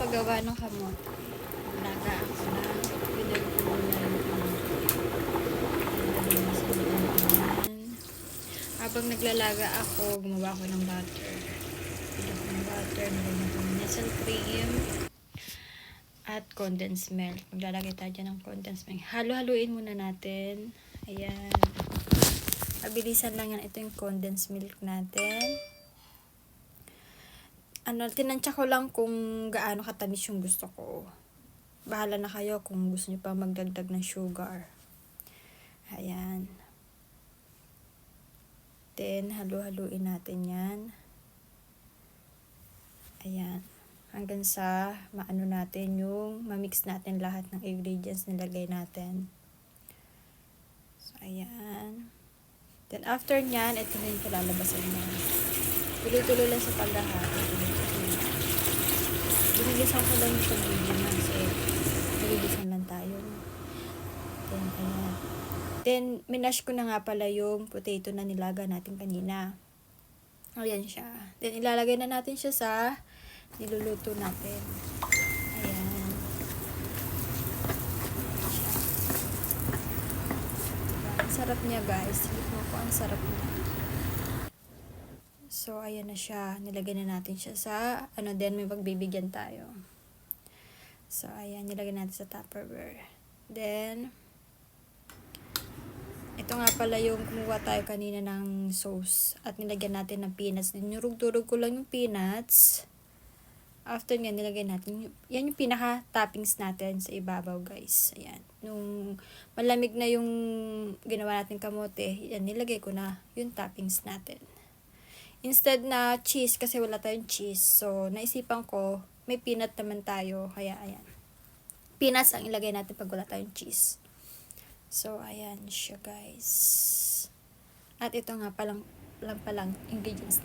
paggawa ng kamote. Laga ako na pinagpunan. Habang naglalaga ako, gumawa ako ng butter. Pila ko ng butter, nilagyan ko ng nestle cream at condensed milk. Maglalagay tayo dyan ng condensed milk. Halo-haluin muna natin. Ayan. Mabilisan lang yan. Ito yung condensed milk natin. Ano, tinansya ko lang kung gaano katamis yung gusto ko. Bahala na kayo kung gusto niyo pa magdagdag ng sugar. Ayan. Then, halo-haluin natin yan. Ayan. Hanggang sa maano natin yung mamix natin lahat ng ingredients nilagay natin. So, ayan. Then, after nyan, ito na yung kalalabasan niya. Tuloy-tuloy lang sa. Tuloy-tuloy. Binigisan ko lang yung pag-video na kasi naligisan lang tayo. Then, ayan. Then, minash ko na nga pala yung potato na nilaga natin kanina. Ayan siya. Then, ilalagay na natin siya sa niluluto natin. Ayan. Ang sarap niya guys. Tignan ko ang sarap niya. So, ayan na siya. Nilagay na natin siya sa, ano din, may pagbibigyan tayo. So, ayan, nilagay natin sa Tupperware. Then, ito nga pala yung kumuha tayo kanina ng sauce at nilagyan natin ng peanuts. Dinurog-durog ko lang yung peanuts. After nga, nilagay natin, yan yung pinaka-toppings natin sa ibabaw, guys. Ayan. Nung malamig na yung ginawa natin kamote, yan, nilagay ko na yung toppings natin. Instead na cheese, kasi wala tayong cheese. So, naisipan ko, may peanut naman tayo. Kaya, ayan. Peanuts ang ilagay natin pag wala tayong cheese. So, ayan siya, guys. At ito nga palang, palang, palang ingredients